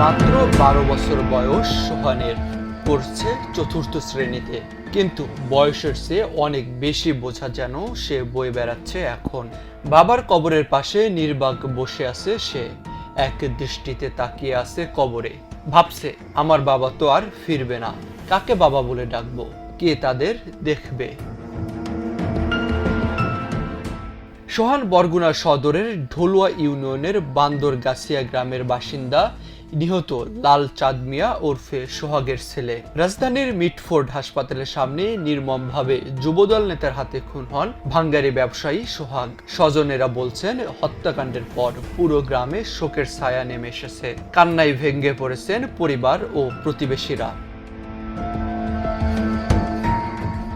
মাত্র বারো বছর বয়স সোহানের পড়ছে চতুর্থ শ্রেণীতে। কিন্তু বয়সের চেয়ে অনেক বেশি বোঝা যেন সে বয়ে বেড়াচ্ছে এখন। বাবার কবরের পাশে নির্বাক বসে আছে সে। এক দৃষ্টিতে তাকিয়ে আছে কবরে। ভাবছে, আমার বাবা তো আর ফিরবে না। কাকে বাবা বলে ডাকবো? কে তাদের দেখবে? সোহান বরগুনা সদরের ঢোলুয়া ইউনিয়নের বান্দরগাছিয়া গ্রামের বাসিন্দা নিহত লাল চাঁদ মিয়া ওরফে সোহাগের ছেলে। রাজধানীর মিটফোর্ড হাসপাতালের সামনে নির্মমভাবে যুবদল নেতার হাতে খুন হন ভাঙ্গারি ব্যবসায়ী সোহাগ। স্বজনেরা বলছেন, হত্যাকাণ্ডের পর পুরো গ্রামে শোকের ছায়া নেমে এসেছে। কান্নায় ভেঙে পড়েছেন পরিবার ও প্রতিবেশীরা।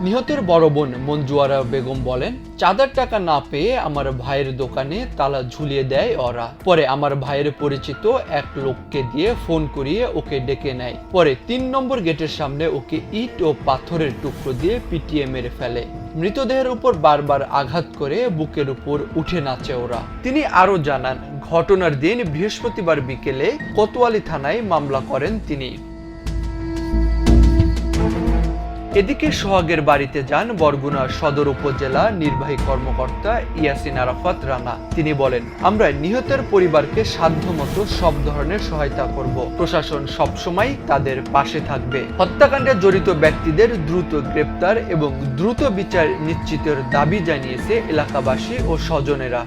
নিহতের বড় বোন মঞ্জুয়ারা বেগম বলেন, চাঁদার টাকা না পেয়ে আমার ভাইয়ের দোকানে তালা ঝুলিয়ে দেয় ওরা। পরে আমার ভাইয়ের পরিচিত এক লোককে দিয়ে ফোন করিয়ে ওকে ডেকে নেয়। পরে তিন নম্বর গেটের সামনে ওকে ইট ও পাথরের টুকরো দিয়ে পিটিয়ে মেরে ফেলে। মৃতদেহের উপর বারবার আঘাত করে বুকের উপর উঠে নাচে ওরা। তিনি আরও জানান, ঘটনার দিন বৃহস্পতিবার বিকেলে কোতোয়ালি থানায় মামলা করেন তিনি। এদিকে সোহাগের বাড়িতে যান বরগুনা সদর উপজেলা নির্বাহী কর্মকর্তা ইয়াসিন আরাফাত রানা। তিনি বলেন, আমরা নিহতের পরিবারকে সাধ্যমতো সব ধরনের সহায়তা করব। প্রশাসন সবসময় তাদের পাশে থাকবে। হত্যাকাণ্ডে জড়িত ব্যক্তিদের দ্রুত গ্রেপ্তার এবং দ্রুত বিচার নিশ্চিতের দাবি জানিয়েছে এলাকাবাসী ও স্বজনেরা।